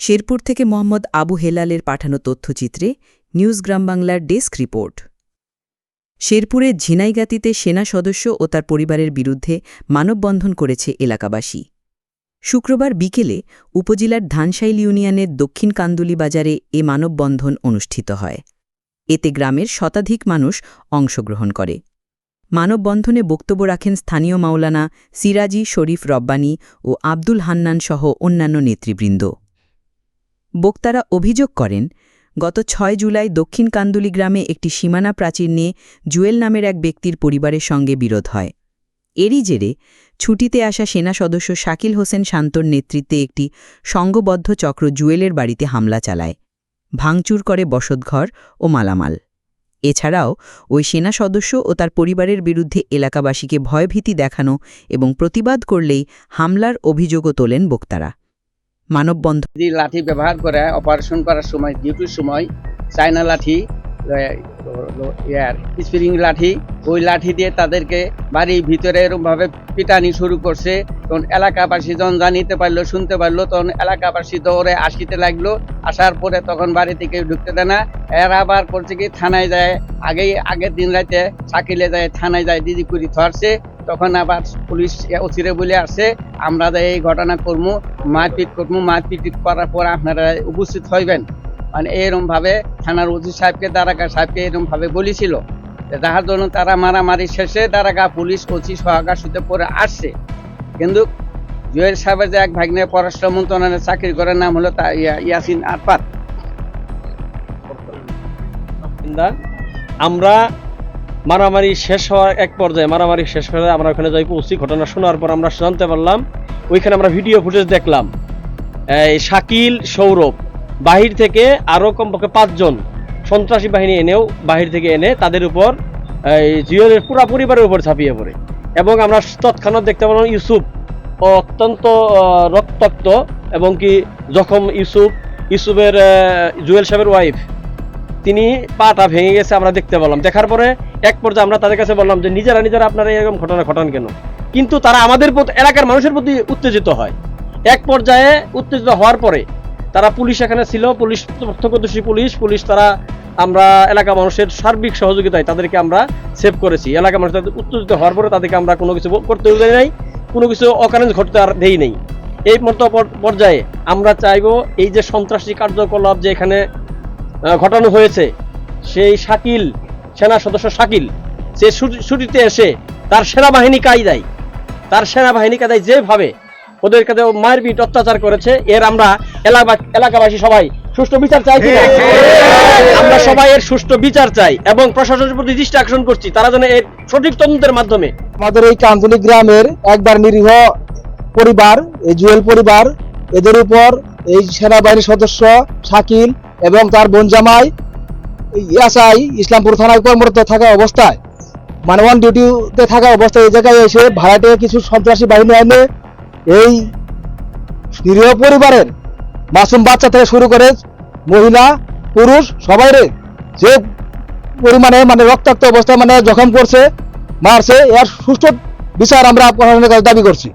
শেরপুর থেকে মোহাম্মদ আবু হেলালের পাঠানো তথ্যচিত্রে নিউজ গ্রাম বাংলার ডেস্ক রিপোর্ট। শেরপুরের ঝিনাইগাতিতে সেনা সদস্য ও তার পরিবারের বিরুদ্ধে মানববন্ধন করেছে এলাকাবাসী। শুক্রবার বিকেলে উপজেলার ধানশাইল ইউনিয়নের দক্ষিণ কান্দুলি বাজারে এ মানববন্ধন অনুষ্ঠিত হয়। এতে গ্রামের শতাধিক মানুষ অংশগ্রহণ করে। মানববন্ধনে বক্তব্য রাখেন স্থানীয় মাওলানা সিরাজি শরীফ রব্বানী ও আব্দুল হান্নান সহ অন্যান্য নেতৃবৃন্দ। বক্তারা অভিযোগ করেন, গত ছয় জুলাই দক্ষিণ কান্দুলি গ্রামে একটি সীমানা প্রাচীর নিয়ে জুয়েল নামের এক ব্যক্তির পরিবারের সঙ্গে বিরোধ হয়। এরই জেরে ছুটিতে আসা সেনা সদস্য শাকিল হোসেন শান্তর নেতৃত্বে একটি সংঘবদ্ধ চক্র জুয়েলের বাড়িতে হামলা চালায়। ভাঙচুর করে বসতঘর ও মালামাল। এছাড়াও ওই সেনা সদস্য ও তার পরিবারের বিরুদ্ধে এলাকাবাসীকে ভয়ভীতি দেখানো এবং প্রতিবাদ করলেই হামলার অভিযোগও তোলেন বক্তারা। মানববন্ধন। লাঠি ব্যবহার করে অপারেশন করার সময় ডিউটির সময় চায়না লাঠি ইয়ার স্প্রিং লাঠি, ওই লাঠি দিয়ে তাদেরকে বাড়ির ভিতরে এরকমভাবে পিটানি শুরু করছে। তখন এলাকাবাসী যখন জানিতে পারল, শুনতে পারল, তখন এলাকাবাসী দৌড়ে আসিতে লাগল। আসার পরে তখন বাড়ি থেকে ঢুকতে দেয় না। এরা আবার করছে কি, থানায় যায়। আগেই, আগের দিন রাতে সাকিলে যায়, থানায় যায়, দিদি কুড়ি ধরছে। তখন আবার পুলিশ অচিরে বলে আসছে আমরা এই ঘটনা করব মারপিট করব মারপিট করার পর আপনারা উপস্থিত হইবেন। মানে এরকম ভাবে থানার ওসি সাহেবকে, দারাগা সাহেবকে এরকম ভাবে বলেছিল যাহার জন্য তারা মারামারি শেষে দারাগা পুলিশ ওসি সহায়কা সুতে পরে আসছে। কিন্তু জুয়েল সাহেবের যে এক ভাগ্নে পররাষ্ট্র মন্ত্রণালয়ে চাকরি করার নাম হলো তা ইয়াসিন আরফাত। আমরা মারামারি শেষ হওয়ার এক পর্যায়ে, মারামারি শেষ হয়ে আমরা ওখানে যাই পৌঁছি, ঘটনা শোনার পর আমরা জানতে পারলাম, ওইখানে আমরা ভিডিও ফুটেজ দেখলাম। শাকিল সৌরভ। বাহির থেকে আরও কমপক্ষে পাঁচজন সন্ত্রাসী বাহিনী এনেও বাহির থেকে এনে তাদের উপর, এই জিওরের পুরা পরিবারের উপর ছাপিয়ে পড়ে। এবং আমরা তৎক্ষণাৎ দেখতে পেলাম ইউসুফ অত্যন্ত রক্তাক্ত এবং কি জখম ইউসুফ, ইউসুফের জুয়েল সাহেবের ওয়াইফ তিনি পাটা ভেঙে গেছে আমরা দেখতে পেলাম। দেখার পরে এক পর্যায়ে আমরা তাদের কাছে বললাম যে, নিজেরা নিজেরা আপনারা এরকম ঘটনা ঘটান কেন? কিন্তু তারা আমাদের এলাকার মানুষের প্রতি উত্তেজিত হয়। এক পর্যায়ে উত্তেজিত হওয়ার পরে তারা পুলিশ এখানে ছিল, পুলিশ প্রত্যক্ষদর্শী পুলিশ পুলিশ তারা আমরা এলাকা মানুষের সার্বিক সহযোগিতায় তাদেরকে আমরা সেভ করেছি। এলাকা মানুষ তাদের উত্তেজিত হওয়ার পরে তাদেরকে আমরা কোনো কিছু করতে দেই নাই, কোনো কিছু অকারণ ঘটতে আর দেই নেই। এই মতো পর্যায়ে আমরা চাইব এই যে সন্ত্রাসী কার্যকলাপ যে এখানে ঘটানো হয়েছে, সেই শাকিল, সেনা সদস্য শাকিল, সে ছুটি- ছুটিতে এসে তার সেনাবাহিনী কায়দায়, তার সেনাবাহিনী কায়দায় যেভাবে ওদের কাছে মারপিট অত্যাচার করেছে। এর আমরা এলাকা- এলাকাবাসী সবাই সুষ্ঠু বিচার চাই আমরা সবাই এর সুষ্ঠু বিচার চাই এবং প্রশাসনের প্রতি দৃষ্টি আকর্ষণ করছি। তারা যেন এর সঠিক তদন্তের মাধ্যমে আমাদের এই কান্দুলি গ্রামের একবার নিরীহ পরিবার এই জুয়েল পরিবার এদের উপর এই সেনাবাহিনীর সদস্য শাকিল এবং তার বোন জামাই ইয়াসাই ইসলামপুর থানায় কর্মরত থাকা অবস্থায় মানে ওয়ান ডিউটিতে থাকা অবস্থায় এই জায়গায় এসে ভাড়াটে কিছু সন্ত্রাসী বাহিনী এনে এই নিরীহ পরিবারের মাসুম বাচ্চা থেকে শুরু করে মহিলা, পুরুষ, সবাই রে, যে পরিমাণে মানে রক্তাক্ত অবস্থায় মানে জখম করছে, মারছে, এর সুষ্ঠু বিচার আমরা প্রশাসনের কাছে দাবি করছি।